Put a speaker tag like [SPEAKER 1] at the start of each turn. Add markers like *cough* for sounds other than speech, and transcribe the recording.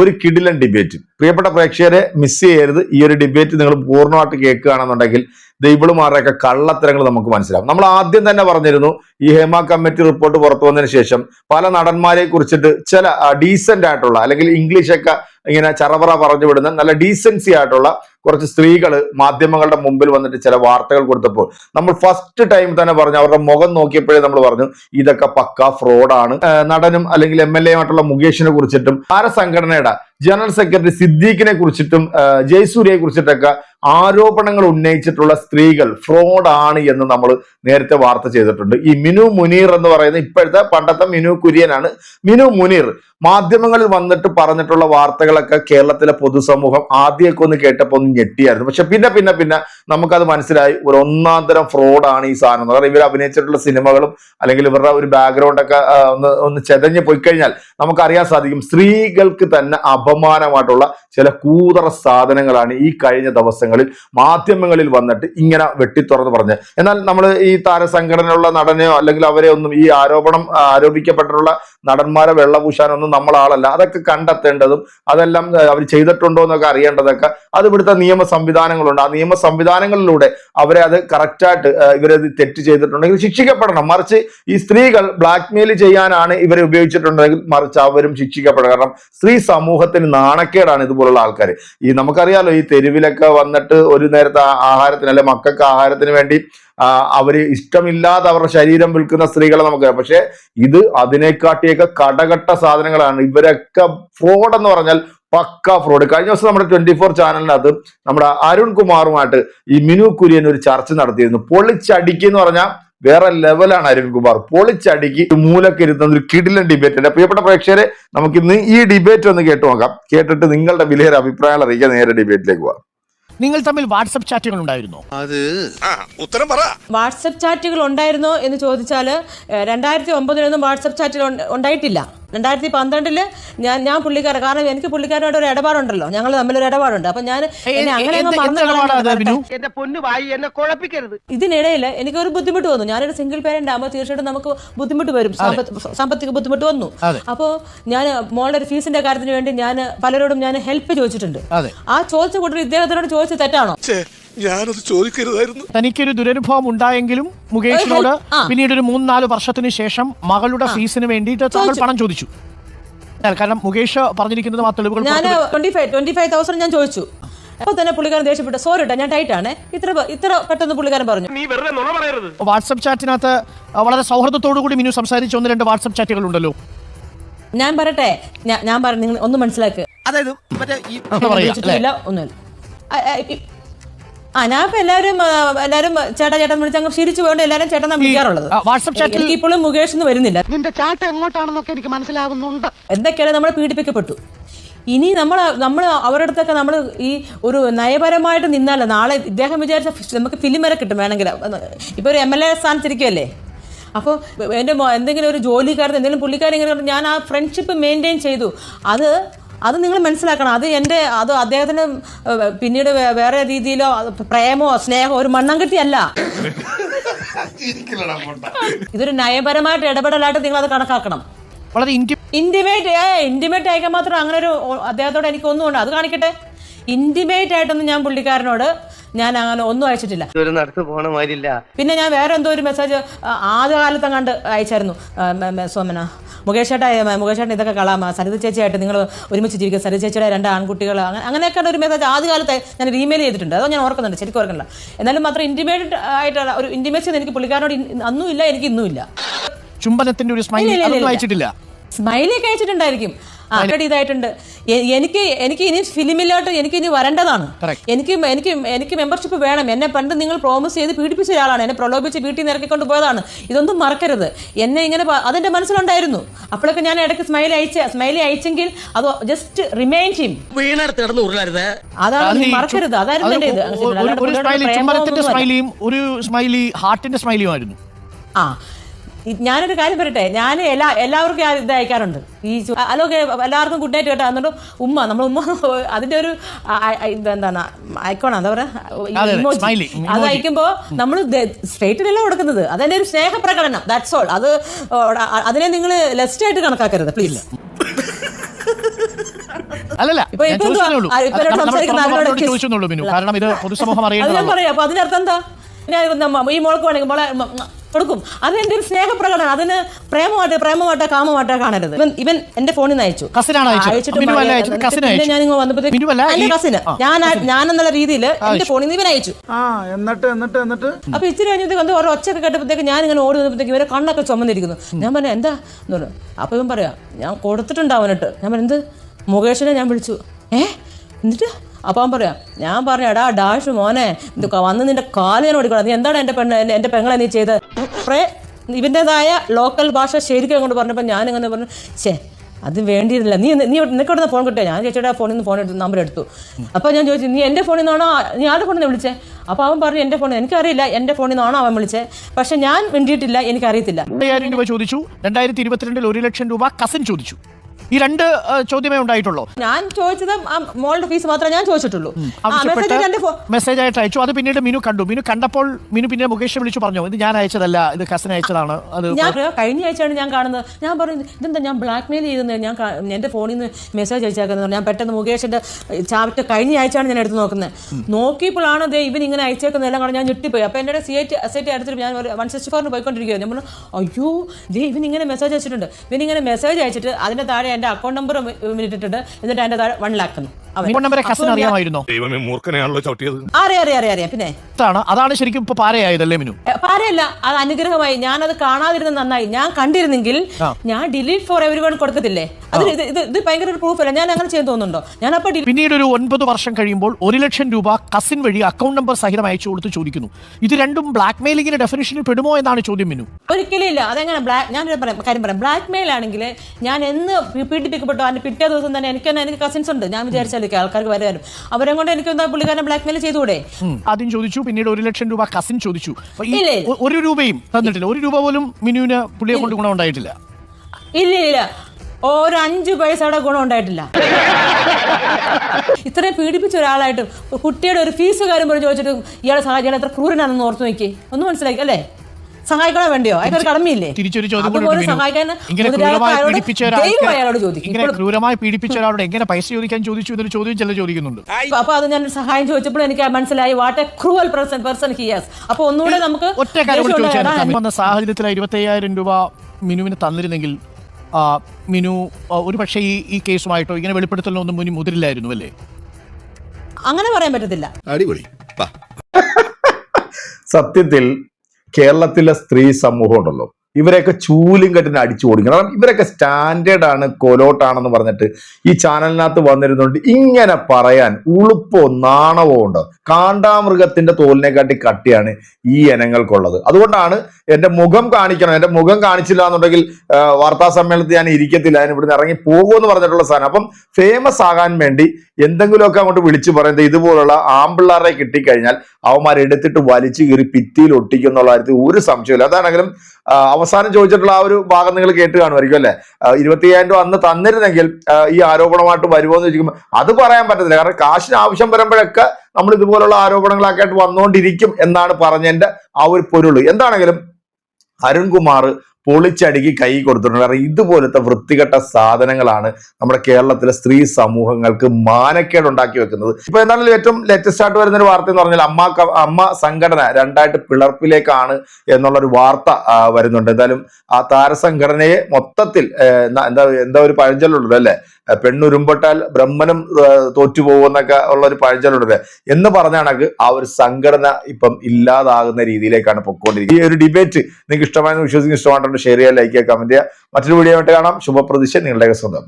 [SPEAKER 1] ഒരു കിടിലൻ ഡിബേറ്റ് പ്രിയപ്പെട്ട പ്രേക്ഷകരെ മിസ് ചെയ്യരുത്. ഈ ഒരു ഡിബേറ്റ് നിങ്ങൾ പൂർണമായിട്ട് കേൾക്കുകയാണെന്നുണ്ടെങ്കിൽ ദൈവളുമാരുടെയൊക്കെ കള്ളത്തരങ്ങൾ നമുക്ക് മനസ്സിലാവും. നമ്മൾ ആദ്യം തന്നെ പറഞ്ഞിരുന്നു ഈ ഹേമ കമ്മിറ്റി റിപ്പോർട്ട് പുറത്തു വന്നതിന് ശേഷം പല നടന്മാരെ കുറിച്ചിട്ട് ചില ഡീസന്റ് ആയിട്ടുള്ള അല്ലെങ്കിൽ ഇംഗ്ലീഷൊക്കെ ഇങ്ങനെ ചറവറ പറഞ്ഞു വിടുന്ന നല്ല ഡീസൻസി ആയിട്ടുള്ള കുറച്ച് സ്ത്രീകൾ മാധ്യമങ്ങളുടെ മുമ്പിൽ വന്നിട്ട് ചില വാർത്തകൾ കൊടുത്തപ്പോൾ നമ്മൾ ഫസ്റ്റ് ടൈം തന്നെ പറഞ്ഞു അവരുടെ മുഖം നോക്കിയപ്പോഴേ നമ്മൾ പറഞ്ഞു ഇതൊക്കെ പക്ക ഫ്രോഡാണ്. നടനും അല്ലെങ്കിൽ എം എൽ എ ആയിട്ടുള്ള മുകേഷിനെ കുറിച്ചിട്ടും താരസംഘടനയുടെ ജനറൽ സെക്രട്ടറി സിദ്ദീഖിനെ കുറിച്ചിട്ടും ജയ്സൂര്യയെ കുറിച്ചിട്ടൊക്കെ ആരോപണങ്ങൾ ഉന്നയിച്ചിട്ടുള്ള സ്ത്രീകൾ ഫ്രോഡാണ് എന്ന് നമ്മൾ നേരത്തെ വാർത്ത ചെയ്തിട്ടുണ്ട്. ഈ മിനു മുനീർ എന്ന് പറയുന്ന ഇപ്പോഴത്തെ പണ്ടത്തെ മിനു കുര്യനാണ്. മിനു മുനീർ മാധ്യമങ്ങളിൽ വന്നിട്ട് പറഞ്ഞിട്ടുള്ള വാർത്തകളൊക്കെ കേരളത്തിലെ പൊതുസമൂഹം ആദ്യമൊക്കെ ഒന്ന് കേട്ടപ്പോൾ ഞെട്ടിയായിരുന്നു പക്ഷെ പിന്നെ പിന്നെ പിന്നെ നമുക്കത് മനസ്സിലായി. ഒരു ഒന്നാം തരം ഫ്രോഡാണ് ഈ സാധനം. പറയുന്നത് ഇവർ അഭിനയിച്ചിട്ടുള്ള സിനിമകളും അല്ലെങ്കിൽ ഇവരുടെ ഒരു ബാക്ക്ഗ്രൗണ്ട് ഒക്കെ ഒന്ന് ഒന്ന് ചെതഞ്ഞ് പോയി കഴിഞ്ഞാൽ നമുക്കറിയാൻ സാധിക്കും സ്ത്രീകൾക്ക് തന്നെ അപമാനമായിട്ടുള്ള ചില കൂതറ സാധനങ്ങളാണ് ഈ കഴിഞ്ഞ ദിവസങ്ങളിൽ മാധ്യമങ്ങളിൽ വന്നിട്ട് ഇങ്ങനെ വെട്ടിത്തുറന്ന് പറഞ്ഞത്. എന്നാൽ നമ്മൾ ഈ താരസംഘടനയുള്ള നടനെയോ അല്ലെങ്കിൽ അവരെ ഒന്നും ഈ ആരോപണം ആരോപിക്കപ്പെട്ടിട്ടുള്ള നടന്മാരെ വെള്ളപൂശാനൊന്നും നമ്മൾ ആളല്ല അതൊക്കെ കണ്ടെത്തേണ്ടതും അതെല്ലാം അവർ ചെയ്തിട്ടുണ്ടോ എന്നൊക്കെ അറിയേണ്ടതൊക്കെ അത് ഇവിടുത്തെ നിയമ സംവിധാനങ്ങളുണ്ട്. ആ നിയമ സംവിധാനങ്ങളിലൂടെ അവരെ അത് കറക്റ്റായിട്ട് ഇവരത് തെറ്റ് ചെയ്തിട്ടുണ്ടെങ്കിൽ ശിക്ഷിക്കപ്പെടണം. മറിച്ച് ഈ സ്ത്രീകൾ ബ്ലാക്ക് മെയിൽ ചെയ്യാനാണ് ഇവരെ ഉപയോഗിച്ചിട്ടുണ്ടെങ്കിൽ മറിച്ച് അവരും ശിക്ഷിക്കപ്പെടണം. കാരണം സ്ത്രീ സമൂഹത്തിന് നാണക്കേടാണ് ഇതുപോലുള്ള ആൾക്കാർ ഈ നമുക്കറിയാലോ ഈ തെരുവിലൊക്കെ വന്നിട്ട് ഒരു നേരത്തെ ആഹാരത്തിന് അല്ലെ മക്കൾക്ക് ആഹാരത്തിന് വേണ്ടി അവർ ഇഷ്ടമില്ലാതെ അവരുടെ ശരീരം വിൽക്കുന്ന സ്ത്രീകളെ നമുക്ക് പക്ഷെ ഇത് അതിനെക്കാട്ടിയൊക്കെ കടകട്ട സാധനങ്ങളാണ്. ഇവരൊക്കെ ഫ്രോഡ് എന്ന് പറഞ്ഞാൽ പക്ക ഫ്രോഡ് കഴിഞ്ഞ ദിവസം നമ്മുടെ ട്വന്റി ഫോർ ചാനലിനകത്ത് നമ്മുടെ അരുൺ കുമാറുമായിട്ട് ഈ മിനു കുര്യൻ ഒരു ചർച്ച നടത്തിയിരുന്നു. പൊളിച്ചടിക്ക് എന്ന് പറഞ്ഞാൽ വേറെ ലെവലാണ് അരുൺകുമാർ പൊളിച്ചടിക്ക് മൂലക്കിരുത്തുന്ന ഒരു കിടിലൻ ഡിബേറ്റ് ഉണ്ട്. പ്രിയപ്പെട്ട പ്രേക്ഷകരെ നമുക്ക് ഇന്ന് ഈ ഡിബേറ്റ് ഒന്ന് കേട്ടു നോക്കാം. കേട്ടിട്ട് നിങ്ങളുടെ വിലയേറെ അഭിപ്രായങ്ങൾ അറിയിക്കാൻ നേരെ ഡിബേറ്റിലേക്ക് പോവാം.
[SPEAKER 2] നിങ്ങൾ തമ്മിൽ വാട്സപ്പ് ചാറ്റുകൾ ഉണ്ടായിരുന്നോ?
[SPEAKER 3] അത്
[SPEAKER 4] ആ ഉത്തരം പറ.
[SPEAKER 5] വാട്സപ്പ് ചാറ്റുകൾ ഉണ്ടായിരുന്നോ എന്ന് ചോദിച്ചാൽ രണ്ടായിരത്തി ഒമ്പതിലൊന്നും വാട്സപ്പ് ചാറ്റുകൾ ഉണ്ടായിട്ടില്ല. രണ്ടായിരത്തി പന്ത്രണ്ടിൽ ഞാൻ ഞാൻ പുള്ളിക്കാരൻ കാരണം എനിക്ക് പുള്ളിക്കാരനോട് ഒരു ഇടപാടുണ്ടല്ലോ. ഞങ്ങൾ തമ്മിലൊരു ഇടപാടുണ്ട്. അപ്പൊ ഞാൻ എന്നെ അങ്ങനെ
[SPEAKER 6] പൊന്നു വായി എന്നെ കുഴപ്പിക്കരുത്.
[SPEAKER 5] ഇതിനിടയിൽ എനിക്കൊരു ബുദ്ധിമുട്ട് വന്നു. ഞാനൊരു സിംഗിൾ പേരന്റ് ആകുമ്പോൾ തീർച്ചയായിട്ടും നമുക്ക് ബുദ്ധിമുട്ട് വരും. സാമ്പത്തിക ബുദ്ധിമുട്ട് വന്നു.
[SPEAKER 2] അപ്പോ
[SPEAKER 5] അപ്പോൾ ഞാൻ മോളുടെ ഒരു ഫീസിന്റെ കാര്യത്തിന് വേണ്ടി ഞാൻ പലരോടും ഞാൻ ഹെൽപ്പ് ചോദിച്ചിട്ടുണ്ട്. ആ ചോദിച്ച കൂട്ടർ ഇദ്ദേഹത്തിനോട് ചോദിച്ചത് തെറ്റാണോ?
[SPEAKER 4] ഞാനത് ചോദിക്കരുതായിരുന്നു.
[SPEAKER 2] തനിക്കൊരു ദുരനുഭവം ഉണ്ടായെങ്കിലും മുകേഷിനോട് പിന്നീട് ഒരു മൂന്ന് നാല് വർഷത്തിന് ശേഷം മകളുടെ ഫീസിന് വേണ്ടിയിട്ട് താങ്കൾ പണം ചോദിച്ചു. കാരണം മുകേഷ് പറഞ്ഞിരിക്കുന്നത് ആ തെളിവുകൾ
[SPEAKER 5] ഞാൻ twenty five twenty five thousand ഞാൻ ചോദിച്ചു. അപ്പൊ തന്നെ പുള്ളിക്കാരൻ ദേഷ്യപ്പെട്ടു സോറി കേട്ടോ ഞാൻ ടൈറ്റ് ആണ്. ഇത്ര ഇത്ര പെട്ടെന്ന് പുള്ളിക്കാരൻ പറഞ്ഞു.
[SPEAKER 6] നീ വെറുതെ നുണ പറയരുത്.
[SPEAKER 2] വാട്സപ്പ് ചാറ്റിനകത്ത് വളരെ സൗഹൃദത്തോടു കൂടി മിനു സംസാരിച്ച ഒന്ന് രണ്ട് വാട്സപ്പ് ചാറ്റുകൾ ഉണ്ടല്ലോ
[SPEAKER 5] ഞാൻ പറയട്ടെ ഞാൻ പറഞ്ഞു നിങ്ങൾ ഒന്ന് മനസ്സിലാക്കുക
[SPEAKER 3] അതായത്
[SPEAKER 5] ഒന്നുമില്ല. ആ, ഞാൻ ഇപ്പൊ എല്ലാവരും ആ, എല്ലാവരും ചേട്ടാ ചേട്ടൻ വിളിച്ച് അങ്ങ് ശീലിച്ചു പോയോണ്ട് എല്ലാവരും ചേട്ടൻ വിളിക്കാറുള്ളത്.
[SPEAKER 2] ആ, വാട്സപ്പ് ചാറ്റിൽ-
[SPEAKER 5] എനിക്ക് ഇപ്പോഴും മുകേഷ് എന്ന് വരുന്നില്ല.
[SPEAKER 6] നിന്റെ ചാട്ട എങ്ങോട്ടാണെന്നൊക്കെ എനിക്ക് മനസ്സിലാകുന്നുണ്ട്
[SPEAKER 5] എന്തൊക്കെയാണ് നമ്മൾ പീഡിപ്പിക്കപ്പെട്ടു? ഇനി നമ്മൾ നമ്മൾ അവരുടെ അടുത്തൊക്കെ നമ്മൾ ഈ ഒരു നയപരമായിട്ട് നിന്നാലോ നാളെ ഇദ്ദേഹം വിചാരിച്ച ഫി- നമുക്ക് ഫിലിം വരെ കിട്ടും വേണമെങ്കിൽ ഇപ്പോൾ ഒരു എം എൽ എ സ്ഥാനത്തിരിക്കുമല്ലേ അപ്പോൾ എന്റെ മോ- എന്തെങ്കിലും ഒരു ജോലിക്കാരൻ എന്തെങ്കിലും പുള്ളിക്കാരൻ ഇങ്ങനെ പറഞ്ഞു, ഞാൻ ആ ഫ്രണ്ട്ഷിപ്പ് മെയിന്റെയിൻ ചെയ്തു. അത് അത് നിങ്ങൾ മനസ്സിലാക്കണം. അത് എന്റെ അത് അദ്ദേഹത്തിന് പിന്നീട് വേറെ രീതിയിലോ പ്രേമോ സ്നേഹമോ ഒരു മണ്ണംകെട്ടിയല്ല ഇതൊരു നയപരമായിട്ട് ഇടപെടലായിട്ട് നിങ്ങൾ അത് കണക്കാക്കണം.
[SPEAKER 2] വളരെ
[SPEAKER 5] ഇന്റിമേറ്റ് ഇന്റിമേറ്റ് ആയിക്കാൻ മാത്രം അങ്ങനെ ഒരു അദ്ദേഹത്തോട് എനിക്ക് ഒന്നും ഉണ്ട്. അത് കാണിക്കട്ടെ. ഇന്റിമേറ്റ് ആയിട്ടൊന്നും ഞാൻ പുള്ളിക്കാരനോട് ഞാൻ അങ്ങനെ ഒന്നും അയച്ചിട്ടില്ല.
[SPEAKER 6] ഇതൊരു നടത്തു പോണ മാതിരില്ല.
[SPEAKER 5] പിന്നെ ഞാൻ വേറെ എന്തോ ഒരു മെസ്സേജ് ആദ്യ കാലത്ത് കണ്ട് അയച്ചായിരുന്നു. സോമന മുകേഷ് ചേട്ടാ മുകേഷ് ചേട്ടൻ ഇതൊക്കെ കളാമ സരിത ചേച്ചിയായിട്ട് നിങ്ങൾ ഒരുമിച്ച് ജീവിക്കുക സരിത ചേച്ചിയുടെ രണ്ട് ആൺകുട്ടികൾ അങ്ങനെ അങ്ങനെയൊക്കെ ഒരു മെസ്സേജ് ആദ്യ കാലത്ത് ഞാൻ ഇമെയിൽ ചെയ്തിട്ടുണ്ട്. അതോ ഞാൻ ഓർക്കുന്നുണ്ട് ശരിക്കും ഓർക്കണില്ല എന്നാലും മാത്രം ഇന്റിമേറ്റ് ആയിട്ടുള്ള ഒരു ഇന്റിമേറ്റ് എനിക്ക് പുള്ളിക്കാരനോട് അന്നും ഇല്ല എനിക്ക് ഇന്നും ഇല്ല
[SPEAKER 2] ചുംബനത്തിന്റെ ഒരു
[SPEAKER 5] ഇല്ല.
[SPEAKER 2] അയച്ചിട്ടില്ല.
[SPEAKER 5] സ്മൈലി ഒക്കെ അയച്ചിട്ടുണ്ടായിരിക്കും. ആ. already ഇതായിട്ടുണ്ട് എനിക്ക് എനിക്ക് ഇനി ഫിലിമിലോട്ട് എനിക്ക് ഇനി വരേണ്ടതാണ്. എനിക്ക് എനിക്ക് എനിക്ക് മെമ്പർഷിപ്പ് വേണം. എന്നെ പണ്ട് നിങ്ങൾ പ്രോമിസ് ചെയ്ത് പീഡിപ്പിച്ച ഒരാളാണ്. എന്നെ പ്രലോഭിച്ച് വീട്ടിൽ നിന്ന് ഇറക്കിക്കൊണ്ട് പോയതാണ്. ഇതൊന്നും മറക്കരുത്. എന്നെ ഇങ്ങനെ അതെന്റെ മനസ്സിലുണ്ടായിരുന്നു. അപ്പോഴൊക്കെ ഞാൻ ഇടയ്ക്ക് സ്മൈൽ അയച്ച സ്മൈലി അയച്ചെങ്കിൽ അത് ജസ്റ്റ് റിമൈൻ ചെയ്യും. അതാണ് മറക്കരുത്. അതായിരുന്നു
[SPEAKER 2] അത്
[SPEAKER 5] എന്റെ ഇത്.
[SPEAKER 2] ഒരു- സ്മൈലി ഹാർട്ടിന്റെ സ്മൈലിയും ആയിരുന്നു
[SPEAKER 5] ആ. ഞാനൊരു കാര്യം പറയട്ടെ ഞാൻ എല്ലാ എല്ലാവർക്കും ഇത് അയക്കാറുണ്ട്. ഈ ഹലോ എല്ലാവർക്കും ഗുഡ് നൈറ്റ് കേട്ടോ. എന്നിട്ട് ഉമ്മ നമ്മൾ ഉമ്മ *laughs* അതിന്റെ ഒരു എന്താണ്? ഐക്കോണ എന്താ പറയാ?
[SPEAKER 2] അതെ.
[SPEAKER 5] അയക്കുമ്പോ നമ്മൾ സ്ട്രേറ്റിലല്ല കൊടുക്കുന്നത്? അതെന്റെ ഒരു സ്നേഹപ്രകടനം ദാറ്റ്സ് ഓൾ അത് അതിനെ നിങ്ങൾ ലെസ്റ്റ് ആയിട്ട് കണക്കാക്കരുത് പ്ലീസ്
[SPEAKER 2] അല്ലല്ല കാരണം ഇത് പൊതുസമൂഹം
[SPEAKER 5] അതിനർത്ഥം എന്താ? ഞാൻ ഈ മോൾക്ക് വേണമെങ്കിൽ മോളെ കൊടുക്കും. അത് എന്റെ ഒരു സ്നേഹപ്രകടനം. അതിന് പ്രേമമായിട്ട് പ്രേമമാട്ടെ കാമമായിട്ടോ കാണരുത്. ഇവൻ ഇവൻ എന്റെ ഫോണിൽ നിന്ന് അയച്ചു. അയച്ചിട്ട് പിന്നെ
[SPEAKER 2] അയച്ചു.
[SPEAKER 5] ഞാൻ ഇങ്ങനെ വന്നപ്പോഴത്തേക്ക് കസിന്. ഞാൻ ഞാൻ എന്നുള്ള രീതിയിൽ എന്റെ ഫോണിൽ നിന്ന് ഇവൻ അയച്ചു.
[SPEAKER 3] ആ എന്നിട്ട് എന്നിട്ട് എന്നിട്ട്?
[SPEAKER 5] അപ്പൊ ഇച്ചിരി കഴിഞ്ഞിട്ട് വന്ന് ഓരോ ഒച്ചയൊക്കെ കേട്ടപ്പോഴത്തേക്ക് ഞാൻ ഇങ്ങനെ ഓടി വന്നപ്പോഴത്തേക്ക് ഇവരെ കണ്ണൊക്കെ ചുമന്നിരിക്കുന്നു. ഞാൻ പറഞ്ഞു എന്താ? എന്ന് പറഞ്ഞു. അപ്പൊ ഇവൻ പറയാ ഞാൻ കൊടുത്തിട്ടുണ്ട് അവനിട്ട്. ഞാൻ പറഞ്ഞു എന്ത്? മുകേഷിനെ ഞാൻ വിളിച്ചു. ഏ? എന്നിട്ട് അപ്പം അവൻ പറയാം ഞാൻ പറഞ്ഞു എടാ ഡാഷ് മോനെ ഇത് വന്ന് നിന്റെ കാൽ ഞാൻ ഓടിക്കണം നീ എന്താണ് എന്റെ പെണ്ണ് എന്റെ- പെങ്ങളെ നീ ചെയ്ത് പ്രേ ഇവന്റെതായ ലോക്കൽ ഭാഷ ശരിക്കും അങ്ങോട്ട് പറഞ്ഞപ്പോൾ ഞാനിങ്ങനെ പറഞ്ഞു ചേ അത് വേണ്ടിയിരുന്നില്ല. നീ നീ നിനക്കോട് ഫോൺ കിട്ടിയ? ഞാൻ ചേച്ചിയുടെ ഫോണിൽ നിന്ന് ഫോൺ എടുത്ത് നമ്പർ എടുത്തു. അപ്പോൾ ഞാൻ ചോദിച്ചു നീ എന്റെ ഫോണിൽ നിന്നാണോ നീ ആരുടെ ഫോണിൽ നിന്ന് വിളിച്ചേ? അപ്പോൾ അവൻ പറഞ്ഞു എന്റെ ഫോണിൽ എനിക്കറിയില്ല എന്റെ ഫോണിൽ നിന്നാണോ അവൻ വിളിച്ചേ. പക്ഷേ ഞാൻ വേണ്ടിയിട്ടില്ല എനിക്കറിയത്തില്ല.
[SPEAKER 2] രൂപ ചോദിച്ചു. രണ്ടായിരത്തി ഇരുപത്തിരണ്ടിൽ ഒരു ലക്ഷം രൂപ കസിൻ ചോദിച്ചു. ഈ രണ്ട് ചോദ്യമേ ഉണ്ടായിട്ടുള്ളൂ.
[SPEAKER 5] ഞാൻ ചോദിച്ചത് ആ മോളുടെ ഫീസ് മാത്രമേ ഞാൻ ചോദിച്ചിട്ടുള്ളൂ. മെസ്സേജ്
[SPEAKER 2] ആയിട്ട് അയച്ചു. അത് പിന്നീട് മിനു കണ്ടു. മിനു കണ്ടപ്പോൾ മിനു പിന്നെ മുകേഷ് വിളിച്ചു പറഞ്ഞു ഇത് ഞാൻ അയച്ചതല്ല ഇത് കസിൻ അയച്ചതാണ്. അത്
[SPEAKER 5] ഞാൻ കഴിഞ്ഞ ആഴ്ചയാണ് ഞാൻ കാണുന്നത്. ഞാൻ പറഞ്ഞു ഇതെന്താ ഞാൻ ബ്ലാക്ക് മെയിൽ ചെയ്തെന്ന് ഞാൻ എന്റെ എന്റെ ഫോണിൽ നിന്ന് മെസ്സേജ് അയച്ചേക്കുന്നത് ഞാൻ പെട്ടെന്ന് മുകേഷിന്റെ ചാപ്റ്റർ കഴിഞ്ഞ ആഴ്ചയാണ് ഞാൻ എടുത്ത് നോക്കുന്നത്. നോക്കിയപ്പോഴാണ് ദേ ഇവൻ ഇങ്ങനെ അയച്ചേക്കുന്നതെല്ലാം കാണാൻ ഞാൻ ഞെട്ടിപ്പോയി. അപ്പോൾ എന്റെ സി ഐ എസ് അടുത്തിട്ട് ഞാൻ വൺ സിക്സ്റ്റി ഫോറിന് പോയിക്കൊണ്ടിരിക്കുകയാണ് ഞാൻ പറഞ്ഞു അയ്യോ ദേ ഇവൻ ഇങ്ങനെ മെസ്സേജ് അയച്ചിട്ടുണ്ട്. ഇവൻ ഇങ്ങനെ മെസ്സേജ് അയച്ചിട്ട് അതിന്റെ താഴെ എന്റെ അക്കൗണ്ട് നമ്പർ ഇട്ടിട്ടുണ്ട്. എന്നിട്ട് അതിന്റെ താഴെ വൺ ലാക്ക് ഞാൻ-
[SPEAKER 2] അറിയാമായിരുന്നോ?
[SPEAKER 4] ദൈവമേ മൂർഖനെയാണല്ലോ ചവിട്ടിയത്.
[SPEAKER 5] അറിയാം അറിയാം അറിയാം അറിയാം. പിന്നെ?
[SPEAKER 2] അതാണ് അതാണ് ശരിക്കും ഇപ്പൊ പാരയായതല്ലേ മിനു?
[SPEAKER 5] പാരയല്ല. അത് അനുഗ്രഹമായി. അത് കാണാതിരുന്ന നന്നായി. ഞാൻ കണ്ടിരുന്നെങ്കിൽ ഞാൻ ഡിലീറ്റ് ഫോർ എവരി വൺ കൊടുക്കത്തില്ലേ? അത് ഇത് ഇത് ഭയങ്കര ഒരു പ്രൂഫ് അല്ല. ഞാൻ അങ്ങനെ ചെയ്യാൻ തോന്നുന്നുണ്ടോ? ഞാൻ അപ്പൊ
[SPEAKER 2] പിന്നീട് ഒരു ഒൻപത് വർഷം കഴിയുമ്പോൾ ഒരു ലക്ഷം രൂപ കസിൻ വഴി അക്കൗണ്ട് നമ്പർ സഹിതം അയച്ചു കൊടുത്ത് ചോദിക്കുന്നു. ഇത് രണ്ടും ബ്ലാക്ക് മെയിലിംഗിന്റെ ഡെഫിനേഷനിൽ പെടുമോ എന്നാണ് ചോദ്യം മിനു?
[SPEAKER 5] ഒരിക്കലും ഇല്ല. അതെങ്ങനെ ഞാൻ പറയാം കാര്യം പറയാം. ബ്ലാക്ക് മെയിൽ ആണെങ്കിൽ ഞാൻ എന്ന് പീഡിപ്പിക്കപ്പെട്ടോ. അതിന് പിറ്റേ ദിവസം തന്നെ എനിക്ക് തന്നെ എനിക്ക് കസിൻസ് ഉണ്ട്. ഞാൻ വിചാരിച്ചാലും ആൾക്കാർക്ക് വരാനും. അവരെ കൊണ്ട് എനിക്ക് എന്താ പുള്ളിക്കാരനെ ബ്ലാക്ക് മെയിൽ ചെയ്തുകൂടെ
[SPEAKER 2] ആദ്യം ചോദിച്ചു പിന്നീട് ഒരു ലക്ഷം രൂപ കസിൻ ചോദിച്ചു. ഒരു രൂപയും തന്നിട്ടില്ല. ഒരു രൂപ പോലും മിനുവിന് പുള്ളിയെ കൊണ്ട് ഗുണം ഉണ്ടായിട്ടില്ല.
[SPEAKER 5] ഇല്ല ഇല്ല ഒരു അഞ്ചു പൈസ അവിടെ ഗുണം ഉണ്ടായിട്ടില്ല. ഇത്രയും പീഡിപ്പിച്ച ഒരാളായിട്ട് കുട്ടിയുടെ ഒരു ഫീസ് കാര്യം പോലും ചോദിച്ചിട്ട് ഇയാളെ സഹായിക്കാൻ എത്ര ക്രൂരനാണെന്ന് ഓർത്ത് നോക്കി ഒന്ന് മനസ്സിലാക്കി അല്ലേ? സഹായിക്കണോ വേണ്ടിയോ? അയാൾക്ക് ഒരു കടമയില്ലേ?
[SPEAKER 2] തിരിച്ചൊരു ചോദ്യം ക്രൂരമായി പീഡിപ്പിച്ച ഒരാളോട് എങ്ങനെ പൈസ ചോദിക്കാൻ ചോദിച്ചു? എന്നൊരു ചോദ്യം ചില ചോദിക്കുന്നുണ്ട്.
[SPEAKER 5] അപ്പൊ അത് ഞാൻ സഹായം ചോദിച്ചപ്പോൾ എനിക്ക് മനസ്സിലായി. What a cruel person person he has അപ്പൊ ഒന്നുകൂടെ നമുക്ക്
[SPEAKER 2] ഒറ്റ കാര്യം സാഹചര്യത്തിൽ ഇരുപത്തി അയ്യായിരം രൂപ മിനുവിന് തന്നിരുന്നെങ്കിൽ മിനു ഒരു പക്ഷേ ഈ ഈ കേസുമായിട്ടോ ഇങ്ങനെ വെളിപ്പെടുത്തലൊന്നും മുനി മുതിരില്ലായിരുന്നു അല്ലേ?
[SPEAKER 5] അങ്ങനെ പറയാൻ പറ്റത്തില്ല.
[SPEAKER 4] അടിപൊളി.
[SPEAKER 1] സത്യത്തിൽ കേരളത്തിലെ സ്ത്രീ സമൂഹം ഉണ്ടല്ലോ ഇവരെയൊക്കെ ചൂലും കെട്ടിന് അടിച്ചു ഓടിക്കണം കാരണം ഇവരൊക്കെ സ്റ്റാൻഡേർഡാണ് കൊലോട്ടാണെന്ന് പറഞ്ഞിട്ട് ഈ ചാനലിനകത്ത് വന്നിരുന്നുണ്ട് ഇങ്ങനെ പറയാൻ ഉളുപ്പോ നാണവോ ഉണ്ടോ? കാണ്ടാമൃഗത്തിന്റെ തോലിനെക്കാട്ടി കട്ടിയാണ് ഈ ഇനങ്ങൾക്കുള്ളത്. അതുകൊണ്ടാണ് എന്റെ മുഖം കാണിക്കണം. എന്റെ മുഖം കാണിച്ചില്ല എന്നുണ്ടെങ്കിൽ വാർത്താ സമ്മേളനത്തിൽ ഞാൻ ഇരിക്കത്തില്ല. ഞാൻ ഇവിടുന്ന് ഇറങ്ങി പോകുമെന്ന് പറഞ്ഞിട്ടുള്ള സാധനം. അപ്പം ഫേമസ് ആകാൻ വേണ്ടി എന്തെങ്കിലുമൊക്കെ അങ്ങോട്ട് വിളിച്ചു പറയുന്നത് ഇതുപോലുള്ള ആമ്പിള്ളാരെ കിട്ടിക്കഴിഞ്ഞാൽ അവന്മാരെടുത്തിട്ട് വലിച്ചു കീറി ഭിത്തിയിൽ ഒട്ടിക്കുന്നുള്ള കാര്യത്തിൽ ഒരു സംശയമില്ല അതാണെങ്കിലും അവസാനം ചോദിച്ചിട്ടുള്ള ആ ഒരു ഭാഗം നിങ്ങൾ കേട്ട് കാണുമായിരിക്കും അല്ലെ? ഇരുപത്തിയ്യായിരം രൂപ അന്ന് തന്നിരുന്നെങ്കിൽ ഈ ആരോപണമായിട്ട് വരുമോ എന്ന് ചോദിക്കുമ്പോൾ അത് പറയാൻ പറ്റത്തില്ല. കാരണം കാശിന് ആവശ്യം വരുമ്പോഴൊക്കെ നമ്മൾ ഇതുപോലുള്ള ആരോപണങ്ങളൊക്കെ ആയിട്ട് വന്നുകൊണ്ടിരിക്കും എന്നാണ് പറഞ്ഞതിന്റെ ആ ഒരു പൊരുൾ. എന്താണെങ്കിലും അരുൺകുമാർ പൊളിച്ചടുക്കി കൈ കൊടുത്തിട്ടുണ്ട്. കാരണം ഇതുപോലത്തെ വൃത്തികെട്ട സാധനങ്ങളാണ് നമ്മുടെ കേരളത്തിലെ സ്ത്രീ സമൂഹങ്ങൾക്ക് മാനക്കേട് ഉണ്ടാക്കി വെക്കുന്നത്. ഇപ്പൊ എന്താണെങ്കിലും ഏറ്റവും ലേറ്റസ്റ്റ് ആയിട്ട് വരുന്ന ഒരു വാർത്ത എന്ന് പറഞ്ഞാൽ അമ്മ അമ്മ സംഘടന രണ്ടായിട്ട് പിളർപ്പിലേക്കാണ് എന്നുള്ള ഒരു വാർത്ത വരുന്നുണ്ട്. എന്തായാലും ആ താരസംഘടനയെ മൊത്തത്തിൽ എന്താ എന്താ ഒരു പഴഞ്ചൊല്ലുള്ളത് അല്ലെ? പെണ്ണുരുമ്പൊട്ടാൽ ബ്രഹ്മനും തോറ്റുപോകുമെന്നൊക്കെ ഉള്ള ഒരു പഴഞ്ചൊല്ലുണ്ടല്ലേ എന്ന് പറഞ്ഞ കണക്ക് ആ ഒരു സംഘടന ഇപ്പം ഇല്ലാതാകുന്ന രീതിയിലേക്കാണ് പൊക്കോണ്ടിരിക്കുന്നത്. ഈ ഒരു ഡിബേറ്റ് നിങ്ങൾക്ക് ഇഷ്ടമായെന്ന് വിശ്വസിക്കുന്ന ഇഷ്ടമായിട്ടുണ്ട് ഷെയർ ചെയ്യുക ലൈക്ക് ചെയ്യുക കമന്റ് ചെയ്യുക. മറ്റൊരു വീഡിയോ ആയിട്ട് കാണാം. ശുഭപ്രതിഷ്ഠ നിങ്ങളുടെയൊക്കെ സ്വന്തം.